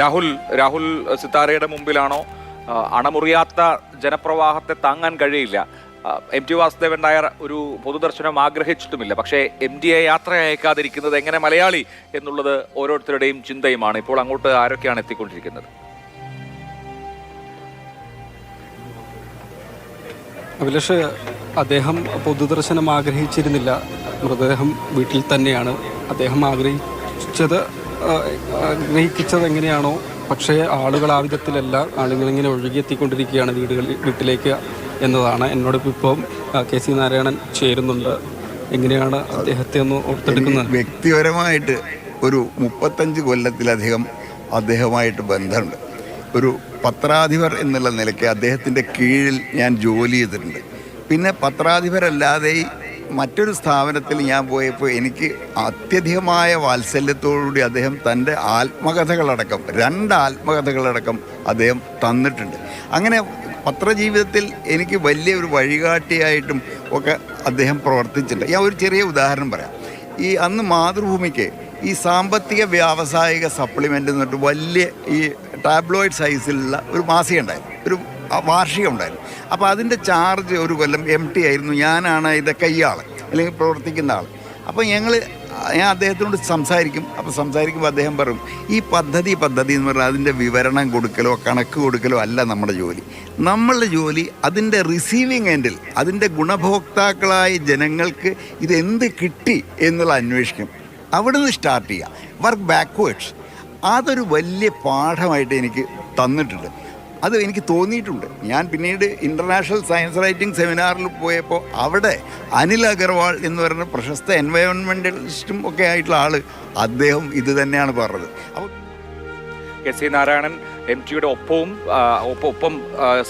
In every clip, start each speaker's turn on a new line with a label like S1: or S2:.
S1: രാഹുൽ രാഹുൽ സിത്താരയുടെ മുമ്പിലാണോ? അണമുറിയാത്ത ജനപ്രവാഹത്തെ താങ്ങാൻ കഴിയില്ല. M T Vasudevan Nair ഒരു പൊതുദർശനം ആഗ്രഹിച്ചിട്ടുമില്ല. പക്ഷേ എം ഡിയെ യാത്ര അയക്കാതിരിക്കുന്നത് എങ്ങനെ മലയാളി എന്നുള്ളത് ഓരോരുത്തരുടെയും ചിന്തയുമാണ്. ഇപ്പോൾ അങ്ങോട്ട് ആരൊക്കെയാണ് എത്തിക്കൊണ്ടിരിക്കുന്നത്?
S2: അഭിലാഷ് അദ്ദേഹം പൊതുദർശനം ആഗ്രഹിച്ചിരുന്നില്ല. മൃതദേഹം വീട്ടിൽ തന്നെയാണ്. അദ്ദേഹം ആഗ്രഹിച്ചത് ആ, ആഗ്രഹിച്ചത് എങ്ങനെയാണോ പക്ഷേ ആളുകൾ ആ വിധത്തിലല്ല. ആളുകളിങ്ങനെ ഒഴുകിയെത്തിക്കൊണ്ടിരിക്കുകയാണ് വീടുകളിൽ വീട്ടിലേക്ക് എന്നതാണ്. എന്നോടൊപ്പം ഇപ്പം കെ സി നാരായണൻ ചേരുന്നുണ്ട്. എങ്ങനെയാണ് അദ്ദേഹത്തെ ഒന്ന് ഓർത്തെടുക്കുന്നത്?
S3: വ്യക്തിപരമായിട്ട് ഒരു മുപ്പത്തഞ്ച് കൊല്ലത്തിലധികം അദ്ദേഹമായിട്ട് ബന്ധമുണ്ട്. ഒരു പത്രാധിപർ എന്നുള്ള നിലയ്ക്ക് അദ്ദേഹത്തിന്റെ കീഴിൽ ഞാൻ ജോലി ചെയ്തിട്ടുണ്ട്. പിന്നെ പത്രാധിപരല്ലാതെ മറ്റൊരു സ്ഥാപനത്തിൽ ഞാൻ പോയപ്പോൾ എനിക്ക് അത്യധികമായ വാത്സല്യത്തോടുകൂടി അദ്ദേഹം തന്റെ ആത്മകഥകളടക്കം രണ്ട് ആത്മകഥകളടക്കം അദ്ദേഹം തന്നിട്ടുണ്ട്. അങ്ങനെ പത്രജീവിതത്തിൽ എനിക്ക് വലിയ ഒരു വഴികാട്ടിയായിട്ടും ഒക്കെ അദ്ദേഹം പ്രവർത്തിച്ചിട്ടുണ്ട്. ഞാൻ ഒരു ചെറിയ ഉദാഹരണം പറയാം. ഈ അന്ന് മാതൃഭൂമിക്ക് ഈ സാമ്പത്തിക വ്യാവസായിക സപ്ലിമെന്റ് എന്നിട്ട് വലിയ ഈ ടാബ്ലോയിഡ് സൈസിലുള്ള ഒരു മാസിക ഉണ്ടായിരുന്നു. ഒരു വാർഷികം ഉണ്ടായിരുന്നു. അപ്പോൾ അതിന്റെ ചാർജ് ഒരു കൊല്ലം എം ടി ആയിരുന്നു. ഞാനാണ് ഇതിന്റെ കൈയാൾ അല്ലെങ്കിൽ പ്രവർത്തിക്കുന്ന ആൾ അപ്പോൾ ഞങ്ങൾ ഞാൻ അദ്ദേഹത്തിനോട് സംസാരിക്കും. അപ്പോൾ സംസാരിക്കുമ്പോൾ അദ്ദേഹം പറയും ഈ പദ്ധതി പദ്ധതി എന്ന് പറഞ്ഞാൽ അതിന്റെ വിവരണം കൊടുക്കലോ കണക്ക് കൊടുക്കലോ അല്ല നമ്മുടെ ജോലി. നമ്മളുടെ ജോലി അതിന്റെ റിസീവിങ് എൻഡിൽ അതിന്റെ ഗുണഭോക്താക്കളായ ജനങ്ങൾക്ക് ഇതെന്ത് കിട്ടി എന്നുള്ള അന്വേഷിക്കും അവിടുന്ന് സ്റ്റാർട്ട് ചെയ്യുക വർക്ക് ബാക്ക്വേഡ്സ് അതൊരു വലിയ പാഠമായിട്ട് എനിക്ക് തന്നിട്ടുണ്ട്. അത് എനിക്ക് തോന്നിയിട്ടുണ്ട്. ഞാൻ പിന്നീട് ഇന്റർനാഷണൽ സയൻസ് റൈറ്റിംഗ് സെമിനാറിൽ പോയപ്പോൾ അവിടെ അനിൽ അഗർവാൾ എന്ന് പറയുന്ന പ്രശസ്ത എൻവയോൺമെന്റലിസ്റ്റും ഒക്കെ ആയിട്ടുള്ള ആൾ അദ്ദേഹം ഇത് തന്നെയാണ് പറഞ്ഞത്.
S1: കെ സി നാരായണൻ എം ടിയുടെ ഒപ്പവും ഒപ്പം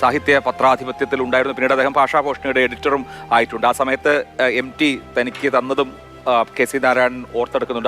S1: സാഹിത്യ പത്രാധിപത്യത്തിൽ ഉണ്ടായിരുന്നു. പിന്നീട് അദ്ദേഹം ഭാഷാഭൂഷണിയുടെ എഡിറ്ററും ആയിട്ടുണ്ട്. ആ സമയത്ത് എം ടി തനിക്ക് തന്നതും കെ സി നാരായണൻ ഓർത്തെടുക്കുന്നുണ്ട്.